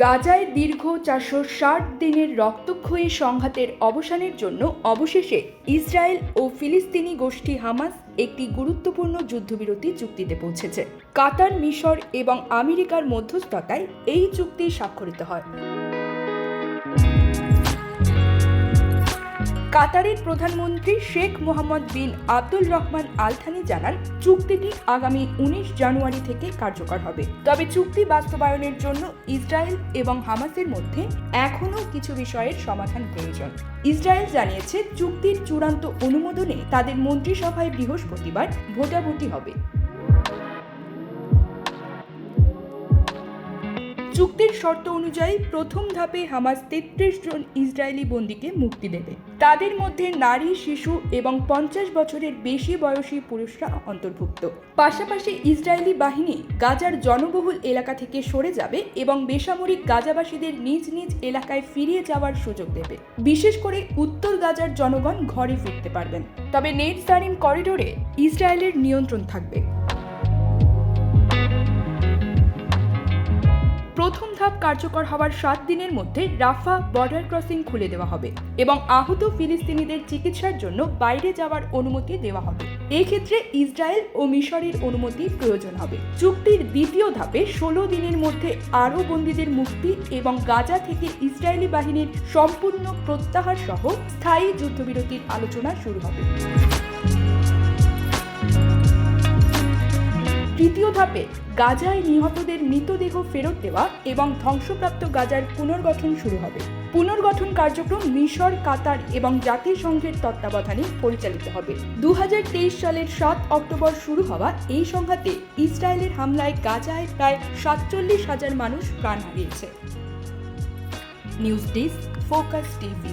গাজায় দীর্ঘ চারশো ষাট দিনের রক্তক্ষয়ী সংঘাতের অবসানের জন্য অবশেষে ইসরায়েল ও ফিলিস্তিনি গোষ্ঠী হামাস একটি গুরুত্বপূর্ণ যুদ্ধবিরতি চুক্তিতে পৌঁছেছে। কাতার, মিশর এবং আমেরিকার মধ্যস্থতায় এই চুক্তি স্বাক্ষরিত হয়। কাতারের প্রধানমন্ত্রী Sheikh Mohammed bin Abdul Rahman Al Thani জানান, চুক্তিটি আগামী উনিশ জানুয়ারি থেকে কার্যকর হবে। তবে চুক্তি বাস্তবায়নের জন্য ইসরায়েল এবং হামাসের মধ্যে এখনও কিছু বিষয়ের সমাধান প্রয়োজন। ইসরায়েল জানিয়েছে, চুক্তির চূড়ান্ত অনুমোদনে তাদের মন্ত্রিসভায় বৃহস্পতিবার ভোটাভুটি হবে। চুক্তির শর্ত অনুযায়ী প্রথম ধাপে হামাস তেত্রিশ জন ইসরায়েলি বন্দীকে মুক্তি দেবে। তাদের মধ্যে নারী, শিশু এবং পঞ্চাশ বছরের বেশি বয়সী পুরুষরা অন্তর্ভুক্ত। পাশাপাশি ইসরায়েলি বাহিনী গাজার জনবহুল এলাকা থেকে সরে যাবে এবং বেসামরিক গাজাবাসীদের নিজ নিজ এলাকায় ফিরিয়ে যাওয়ার সুযোগ দেবে। বিশেষ করে উত্তর গাজার জনগণ ঘরে ফিরতে পারবেন। তবে নেট সারিম করিডোরে ইসরায়েলের নিয়ন্ত্রণ থাকবে। প্রথম ধাপ কার্যকর হওয়ার সাত দিনের মধ্যে রাফা বর্ডার ক্রসিং খুলে দেওয়া হবে এবং আহত ফিলিস্তিনিদের চিকিৎসার জন্য বাইরে যাওয়ার অনুমতি দেওয়া হবে। এক্ষেত্রে ইসরায়েল ও মিশরের অনুমতি প্রয়োজন হবে। চুক্তির দ্বিতীয় ধাপে ষোলো দিনের মধ্যে আরও বন্দীদের মুক্তি এবং গাজা থেকে ইসরায়েলি বাহিনীর সম্পূর্ণ প্রত্যাহার সহ স্থায়ী যুদ্ধবিরতির আলোচনা শুরু হবে। তৃতীয় ধাপে গাজায় নিহতদের মৃতদেহ ফেরত দেওয়া এবং ধ্বংসপ্রাপ্ত গাজার পুনর্গঠন শুরু হবে। পুনর্গঠন কার্যক্রম মিশর, কাতার এবং জাতিসংঘের তত্ত্বাবধানে পরিচালিত হবে। দু হাজার তেইশ সালের সাত অক্টোবর শুরু হওয়া এই সংঘাতে ইসরায়েলের হামলায় গাজায় প্রায় সাতচল্লিশ হাজার মানুষ প্রাণ হারিয়েছে। News desk, focus TV.